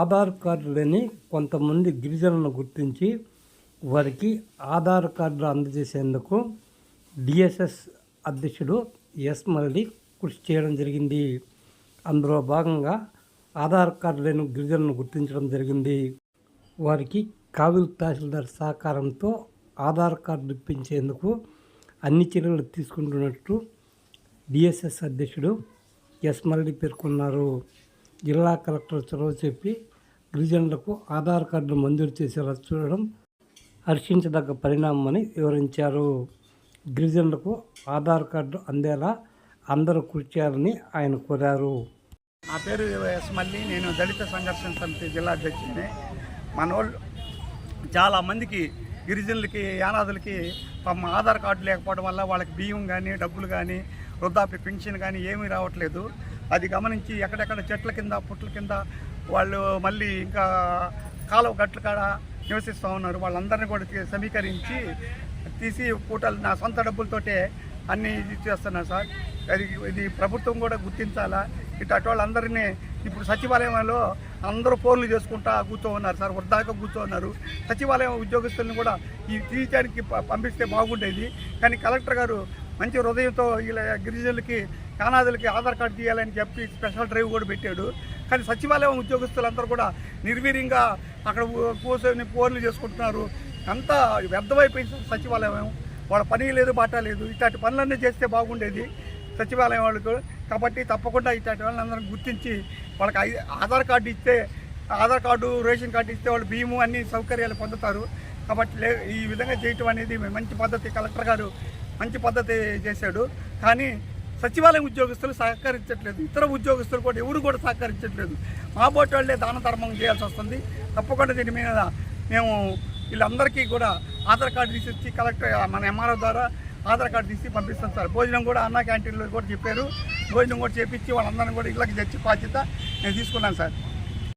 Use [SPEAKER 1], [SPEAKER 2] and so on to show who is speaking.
[SPEAKER 1] Aadhaar card లేని కొంతమంది గిరిజనులను గుర్తించి వారికి ఆధార్ కార్డులు అందజేసేందుకు డిఎస్ఎస్ అధ్యక్షుడు ఎస్ మరళి కృషి చేయడం జరిగింది. అందులో భాగంగా ఆధార్ కార్డు లేని గిరిజనులను గుర్తించడం జరిగింది. వారికి కావిల్ తహసీల్దార్ సహకారంతో ఆధార్ కార్డు ఇప్పించేందుకు అన్ని చర్యలు తీసుకుంటున్నట్టు డిఎస్ఎస్ అధ్యక్షుడు ఎస్ మరళి పేర్కొన్నారు. జిల్లా కలెక్టర్ చొరవ చెప్పి గిరిజనులకు ఆధార్ కార్డును మంజూరు చేసేలా చూడడం హర్షించదగ్గ పరిణామమని వివరించారు. గిరిజనులకు ఆధార్ కార్డు అందేలా అందరూ కృషి చేయాలని ఆయన కోరారు.
[SPEAKER 2] నా పేరు ఎస్ మళ్ళీ నేను దళిత సంఘర్షణ సమితి జిల్లా అధ్యక్షుడిని. మన వాళ్ళు చాలా మందికి గిరిజనులకి యానాదులకి తమ ఆధార్ కార్డు లేకపోవడం వల్ల వాళ్ళకి బియ్యం కానీ డబ్బులు కానీ వృద్ధాప్య పెన్షన్ కానీ ఏమీ రావట్లేదు. అది గమనించి ఎక్కడెక్కడ చెట్ల కింద పుట్ల కింద వాళ్ళు మళ్ళీ ఇంకా కాలువ గట్ల కాడ నివసిస్తూ ఉన్నారు. వాళ్ళందరినీ కూడా సమీకరించి తీసి పూటలు నా సొంత డబ్బులతోటే అన్నీ ఇది చేస్తున్నారు సార్. అది ఇది ప్రభుత్వం కూడా గుర్తించాలా? ఇటు అటు వాళ్ళందరినీ ఇప్పుడు సచివాలయంలో అందరూ ఫోన్లు చేసుకుంటా కూర్చో ఉన్నారు సార్. వృద్ధాక కూర్చో ఉన్నారు. సచివాలయం ఉద్యోగస్తులను కూడా ఈ తీయటానికి పంపిస్తే బాగుండేది. కానీ కలెక్టర్ గారు మంచి హృదయంతో ఇలా గిరిజనులకి యానాదులకి ఆధార్ కార్డు తీయాలని చెప్పి స్పెషల్ డ్రైవ్ కూడా పెట్టాడు. కానీ సచివాలయం ఉద్యోగస్తులందరూ కూడా నిర్వీర్యంగా అక్కడ కూర్చొని ఫోన్లు చేసుకుంటున్నారు. అంతా వ్యర్థమైపోయింది సార్ సచివాలయం. వాళ్ళ పని లేదు బాట లేదు. ఇట్లాంటి పనులన్నీ చేస్తే బాగుండేది సచివాలయం వాళ్ళకు. కాబట్టి తప్పకుండా ఇట్లాంటి వాళ్ళందరం గుర్తించి వాళ్ళకి ఆధార్ కార్డు ఇస్తే ఆధార్ కార్డు రేషన్ కార్డు ఇస్తే వాళ్ళు బియ్యము అన్ని సౌకర్యాలు పొందుతారు. కాబట్టి లే ఈ విధంగా చేయటం అనేది మంచి పద్ధతి. కలెక్టర్ గారు మంచి పద్ధతి చేశాడు. కానీ సచివాలయం ఉద్యోగస్తులు సహకరించట్లేదు. ఇతర ఉద్యోగస్తులు కూడా ఎవరు కూడా సహకరించట్లేదు. మా బోటి వాళ్ళే దాన ధర్మం చేయాల్సి వస్తుంది. తప్పకుండా దీని మీద మేము వీళ్ళందరికీ కూడా ఆధార్ కార్డు తీసి ఇచ్చి కలెక్టర్ మన ఎంఆర్ఓ ద్వారా ఆధార్ కార్డు తీసి పంపిస్తాం సార్. భోజనం కూడా అన్న క్యాంటీన్లో కూడా చెప్పారు. భోజనం కూడా చేపించి వాళ్ళందరినీ కూడా ఇళ్ళకి తెచ్చి బాధ్యత నేను తీసుకున్నాను సార్.